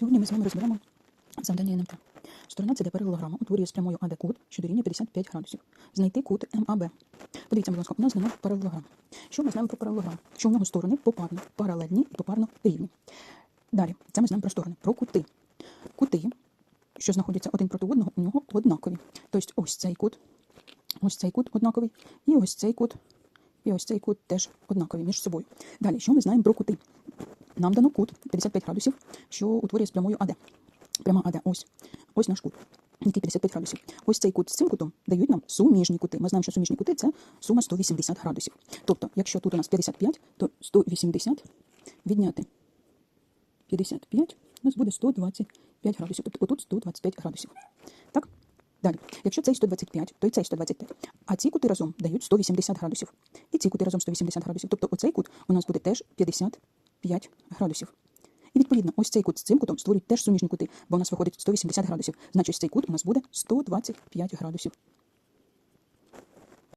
Сьогодні ми з вами розберемо завдання НМТ. Сторона ЦД паралелограма утворює з прямою АД кут, що дорівнює 55 градусів. Знайти кут МАБ. Подивіться, будь ласка, у нас нема паралелограм. Що ми знаємо про паралелограм? Що у нього сторони попарно, паралельні і попарно рівні. Далі, це ми знаємо про сторони, про кути. Кути, що знаходяться один проти одного, у нього однакові. Тобто ось цей кут, ось цей кут однаковий, і ось цей кут, і ось цей кут теж однакові між собою. Далі, що ми знаємо про кути? Нам дано кут 55 градусів, що утворює з прямою АД. Пряма АД, ось. Ось наш кут. Який 55 градусів. Ось цей кут з цим кутом дають нам суміжні кути. Ми знаємо, що суміжні кути це сума 180 градусів. Тобто, якщо тут у нас 55, то 180 відняти 55 у нас буде 125 градусів. Тобто отут 125 градусів. Так? Далі. Якщо цей 125, то і цей 125. А ці кути разом дають 180 градусів. І ці кути разом 180 градусів. Тобто оцей кут у нас буде теж 55 градусів. І відповідно, ось цей кут з цим кутом створюють теж суміжні кути, бо у нас виходить 180 градусів. Значить, цей кут у нас буде 125 градусів.